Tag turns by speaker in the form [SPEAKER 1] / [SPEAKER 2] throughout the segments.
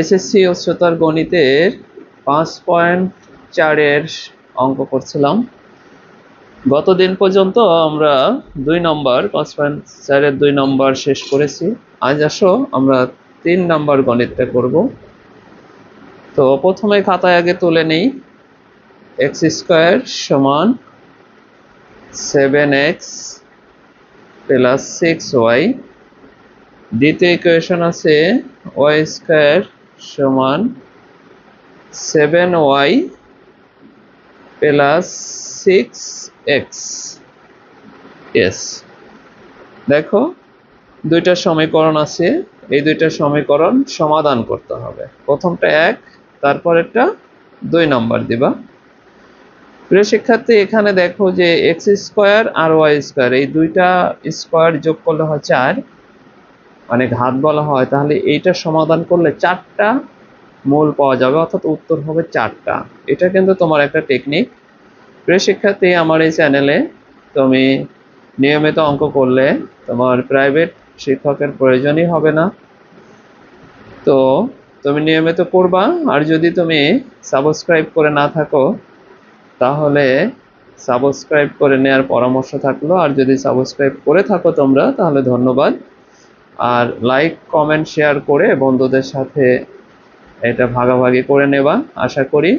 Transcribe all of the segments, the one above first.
[SPEAKER 1] SSC উচ্চতর গণিতের পাঁচ পয়েন্ট চারের অঙ্ক করছিলাম। গত দিন পর্যন্ত আমরা দুই নম্বর, পাঁচ পয়েন্ট চারের দুই নম্বর শেষ করেছি। আজ আসো, আমরা তিন নম্বর গণিতটা করব। তো প্রথমে খাতায় আগে তুলে নেই। এক্স স্কোয়ার সমান seven X plus six Y. দ্বিতীয় ইকুয়েশন আছে ওয়াই স্কোয়ার সমান seven Y plus six X S দেখো, দুইটা সমীকরণ আছে, এই দুইটা সমীকরণ সমাধান করতে হবে। প্রথমটা এক, তারপরেরটা দুই নম্বর দিবা। প্রিয় শিক্ষার্থী, এখানে দেখো যে এক্স স্কোয়ার আর ওয়াই স্কোয়ার এই দুইটা স্কোয়ার যোগ করলে হয় চার। মানে ঘাত বলা হয়, তাহলে এইটা সমাধান করলে চারটা মূল পাওয়া যাবে, অর্থাৎ উত্তর হবে চারটা। এটা কিন্তু তোমার একটা টেকনিক প্রিয় শিক্ষার্থী, আমার এই চ্যানেলে তুমি নিয়মিত অঙ্ক করলে তোমার প্রাইভেট শিক্ষকের প্রয়োজনই হবে না। তো তুমি নিয়মিত করবা, আর যদি তুমি সাবস্ক্রাইব করে না থাকো, তাহলে সাবস্ক্রাইব করে নেওয়ার পরামর্শ থাকল, আর যদি সাবস্ক্রাইব করে থাকো তোমরা, তাহলে ধন্যবাদ। আর লাইক কমেন্ট শেয়ার করে বন্ধুদের সাথে এটা ভাগাভাগি করে নেবা, আশা করি।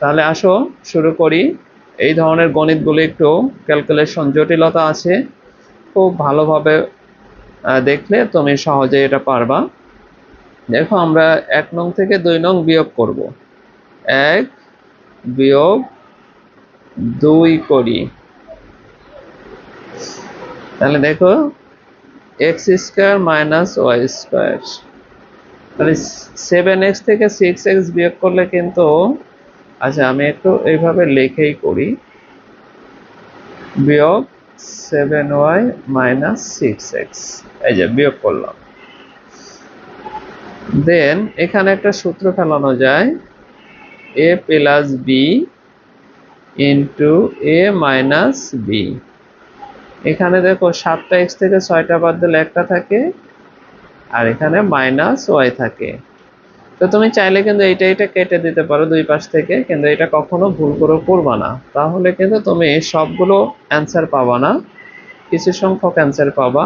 [SPEAKER 1] তাহলে আসো, শুরু করি। এই ধরনের গণিতগুলো একটু ক্যালকুলেশন জটিলতা আছে। খুব ভালোভাবে দেখলে তুমি সহজে এটা পারবা। দেখো, আমরা এক নং থেকে দুই নং বিয়োগ করব। এক বিয়োগ দুই করি। তাহলে দেখো X square minus Y square তাহলে সেভেন এক্স থেকে সিক্স এক্স বিয়োগ করলে কিন্তু আচ্ছা আমি একটু এইভাবে লিখেই করি। বিয়োগ seven Y minus six X এই যে, বিয়োগ করলাম। দেন এখানে একটা সূত্র ফেলানো যায়। A plus b into a minus b এখানে দেখো সাতটা এক্স থেকে ছয়টা বাদ দিলে একটা থাকে, আর এখানে মাইনাস ওয়াই থাকে। তো তুমি চাইলে কিন্তু এইটা এটা কেটে দিতে পারো দুই পাশ থেকে, কিন্তু এটা কখনো ভুল করে করবা না। তাহলে কিন্তু তুমি সবগুলো অ্যান্সার পাবা না, কিছু সংখ্যক অ্যান্সার পাবা,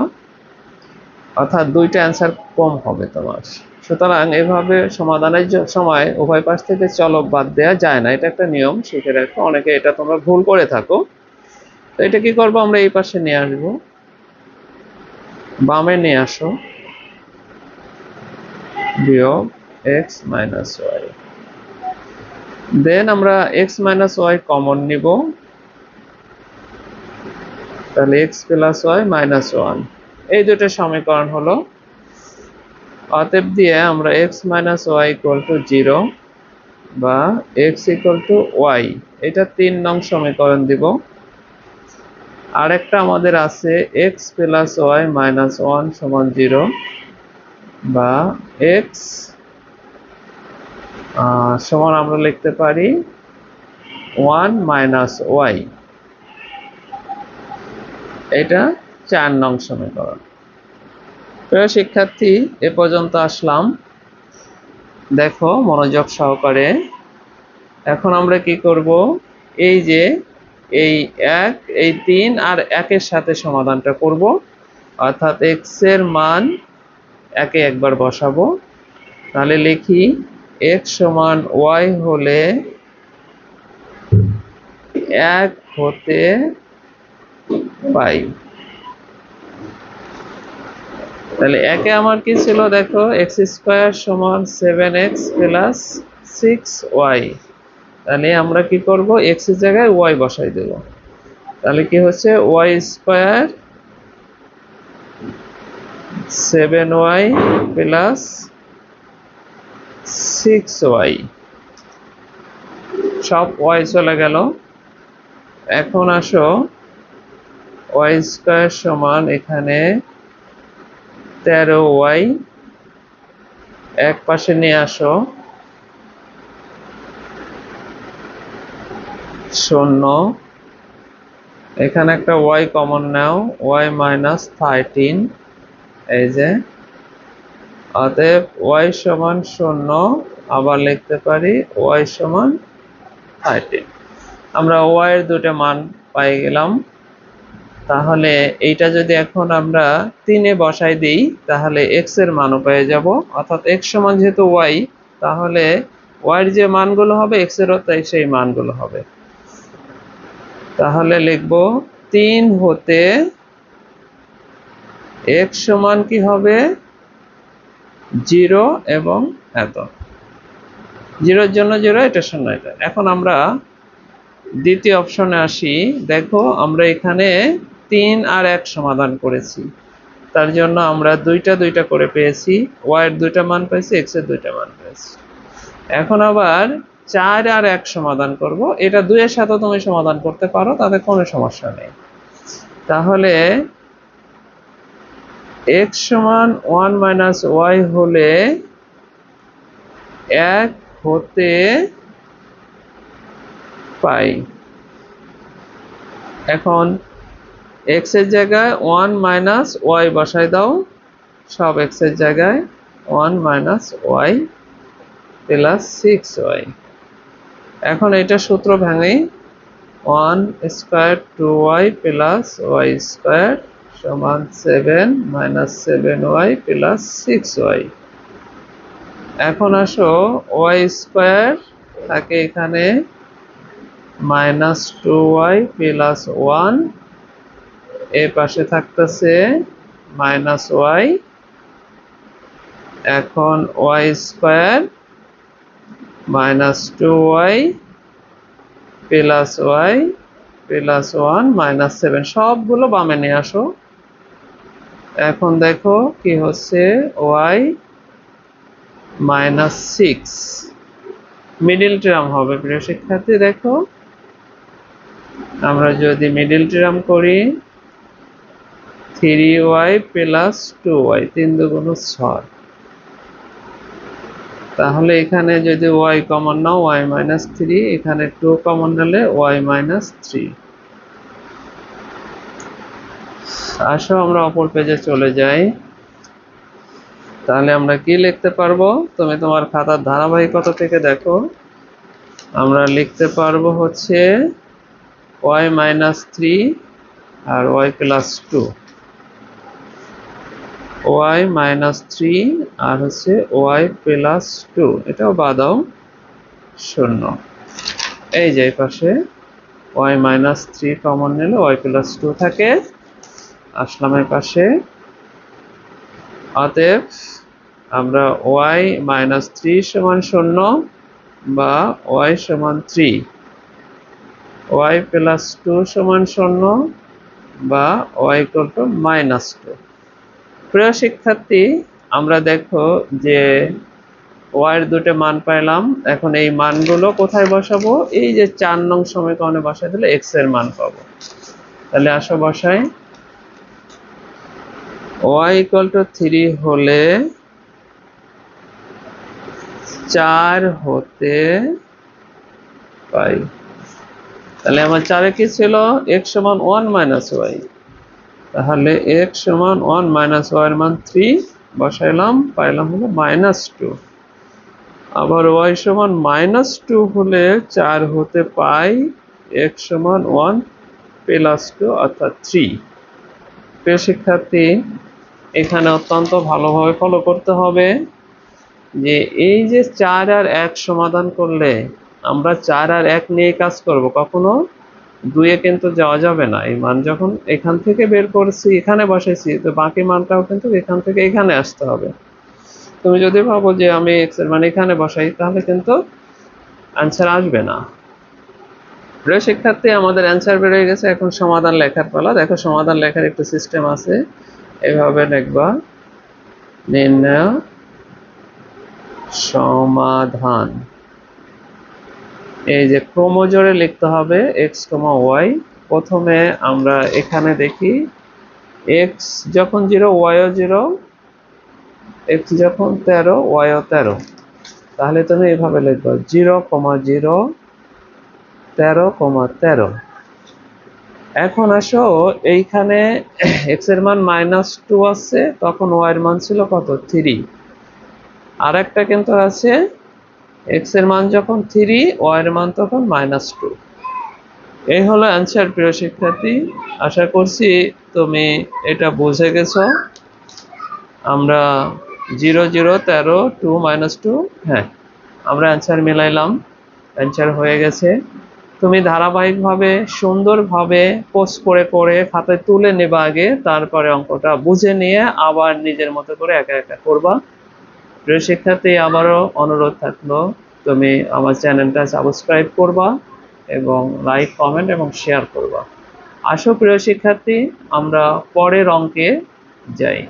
[SPEAKER 1] অর্থাৎ দুইটা অ্যান্সার কম হবে তোমার। সুতরাং এভাবে সমাধানের সময় উভয় পাশ থেকে চলক বাদ দেওয়া যায় না। এটা একটা নিয়ম, শিখে রাখো। অনেকে এটা তোমরা ভুল করে থাকো। তো এটা কি করব? আমরা এই পাশে নিয়ে আসব। বামে নিয়ে আসো। বিয়োগ এক্স মাইনাস ওয়াই। দেন আমরা এক্স মাইনাস ওয়াই কমন নিব। তাহলে x plus y minus one. এই দুটো সমীকরণ হলো। অতএব দিয়ে আমরা x minus y equal to zero বা এক্স ইকুয়াল টু ওয়াই। এটা তিন নং সমীকরণ দিব। আরেকটা আমাদের আছে x plus y minus one সমান জিরো বা এক্স সমান আমরা লিখতে পারি ওয়ান মাইনাস ওয়াই এটা চার নং সমীকরণ। প্রিয় শিক্ষার্থী, এ পর্যন্ত আসলাম। দেখো, মনোযোগ সহকারে। এখন আমরা কি করব? এই যে এই এক, এই তিন, আর একের সাথে সমাধানটা করব। অর্থাৎ এক্সের মান একে একবার বসাবো। তাহলে লিখি এক্স সমান ওয়াই হলে এক হতে পাই। তাহলে একে আমার কি ছিল? দেখো এক্স স্কোয়ার সমান seven x plus six y তাহলে আমরা কি করব? এক্সের জায়গায় ওয়াই বসাই দেব। তাহলে কি হচ্ছে? Y square seven y plus six y সব ওয়াই চলে গেল। এখন আসো। ওয়াই স্কোয়ার সমান এখানে তেরো ওয়াই এক পাশে নিয়ে আসো। শূন্য। এখানে একটা ওয়াই কমন নাও ওয়াই মাইনাস থার্টিন এই যে, অতএব ওয়াই সমান শূন্য, আবার লিখতে পারি ওয়াই সমান থার্টিন আমরা ওয়াই এর দুটো মান পাই গেলাম। তাহলে এইটা যদি এখন আমরা তিনে বসাই দিই, তাহলে এক্সের মানও পেয়ে যাব। অর্থাৎ এক্স সমান যেহেতু ওয়াই তাহলে ওয়াই এর যে মানগুলো হবে এক্স এরও তাই সেই মানগুলো হবে। তাহলে লিখব তিন হতে এক সমান কি হবে? জিরো এবং এত। জিরোর জন্য জিরো, এটা শূন্য, এটা। এখন আমরা দ্বিতীয় অপশনে আসি। দেখো, আমরা এখানে তিন আর এক সমাধান করেছি। তার জন্য আমরা দুইটা দুইটা করে পেয়েছি। ওয়াই এর দুইটা মান পেয়েছি এক্সের দুইটা মান পেয়েছি এখন আবার চার আর এক সমাধান করব। এটা দুইয়ের সাথে তুমি সমাধান করতে পারো, তাতে কোনো সমস্যা নেই। তাহলে এক্স সমান ওয়ান মাইনাস ওয়াই হলে এক হতে পাই। এখন এক্সের জায়গায় ওয়ান মাইনাস ওয়াই বসাই দাও। সব এক্সের জায়গায় one minus y plus six y. এখন এটা সূত্র ভাঙি। One square two y plus y square সমান seven minus seven y plus six y. এখন আসো, ওয়াই স্কোয়ার থাকে এখানে minus two y plus one এ পাশে থাকতেছে মাইনাস ওয়াই। এখন y square minus two y plus y plus one minus seven সবগুলো বামে নিয়ে আসো। এখন দেখো কি হচ্ছে y minus six middle term হবে, প্রিয় শিক্ষার্থী, দেখো। আমরা যদি মিডিল টার্ম করি three y plus two y তিন দুগুণ ছয়। তাহলে এখানে যদি ওয়াই কমন নাও ওয়াই মাইনাস থ্রি এখানে টু কমন নিলে ওয়াই মাইনাস থ্রি আসো, আমরা অপর পেজে চলে যাই। তাহলে আমরা কি লিখতে পারব? তুমি তোমার খাতার ধারাবাহিকতা থেকে দেখো। আমরা লিখতে পারব হচ্ছে ওয়াই মাইনাস থ্রি আর y plus two y minus three আর হচ্ছে ওয়াই প্লাস টু। এটাও বাদাও শূন্য। এই যে পাশে ওয়াই মাইনাস থ্রি কমন নিলে ওয়াই প্লাস টু থাকে। আসলামের পাশে। অতএব আমরা ওয়াই মাইনাস থ্রি সমান শূন্য বা ওয়াই সমান থ্রি। ওয়াই প্লাস টু সমান শূন্য বা y equal to minus two. প্রিয় শিক্ষার্থী, আমরা দেখো যে ওয়াইয়ের দুটো মান পাইলাম। এখন এই মানগুলো কোথায় বসাবো? এই যে চার নং সমীকরণে বসাই দিলে এক্সের মান পাবো। তাহলে আসো বসাই। ওয়াই ইকুয়াল টু থ্রি হলে চার হতে পাই। তাহলে আমার চারে কি ছিল? এক্স সমান ওয়ান মাইনাস ওয়াই তাহলে এক্স সমান ওয়ান মাইনাস ওয়াই মান থ্রি বসাইলাম, পাইলাম হলো মাইনাস টু আবার ওয়াই সমান মাইনাস টু হলে চার হতে পাই এক্স সমান ওয়ান প্লাস টু অর্থাৎ থ্রি প্রিয় শিক্ষার্থী, এখানে অত্যন্ত ভালোভাবে ফলো করতে হবে যে এই যে চার আর এক সমাধান করলে আমরা চার আর এক নিয়ে কাজ করব কখনো? দুয়ে কিন্তু যাওয়া যাবে না। এই মান যখন এখান থেকে বের করেছি, এখানে বসাইছি, তো বাকি মানটাও কিন্তু এখান থেকে এখানে আসতে হবে। তুমি যদি ভাবো যে আমি এক্সের মান এখানে বসাই, তাহলে কিন্তু অ্যান্সার আসবে না। প্রিয় শিক্ষার্থী, আমাদের অ্যান্সার বেরিয়ে গেছে। এখন সমাধান লেখার পালা। দেখো, সমাধান লেখার একটু সিস্টেম আছে। এভাবে লিখবা। নির্ণয় সমাধান। এই যে ক্রোমোজোরে লিখতে হবে এক্স কমা ওয়াই প্রথমে আমরা এখানে দেখি এক্স যখন জিরো ওয়াইও জিরো এক্স যখন তেরো ওয়াইও তেরো। তাহলে তুমি এভাবে লিখবে জিরো কমা জিরো তেরো কমা তেরো। এখন আসো, এইখানে এক্সের মান মাইনাস টু আছে, তখন ওয়াই এর মান ছিল কত? থ্রি আর একটা কিন্তু আছে এক্সের মান যখন থ্রি ওয়াই এর মান তখন মাইনাস টু এই হলো অ্যান্সার প্রিয় শিক্ষার্থী। আশা করছি তুমি এটা বুঝে গেছো। আমরা জিরো জিরো তেরো টু মাইনাস টু হ্যাঁ আমরা অ্যান্সার মিলাইলাম। অ্যান্সার হয়ে গেছে। তুমি ধারাবাহিকভাবে, সুন্দরভাবে পোস্ট করে করে, খাতায় তুলে নেবা আগে, তারপরে অঙ্কটা বুঝে নিয়ে আবার নিজের মতো করে একা একা করবা। প্রিয় শিক্ষার্থী আবারও অনুরোধ থাকল, তুমি আমার চ্যানেলটা সাবস্ক্রাইব করবা এবং লাইক, কমেন্ট এবং শেয়ার করবা। আসো প্রিয় শিক্ষার্থী, আমরা পরের অঙ্কে যাই।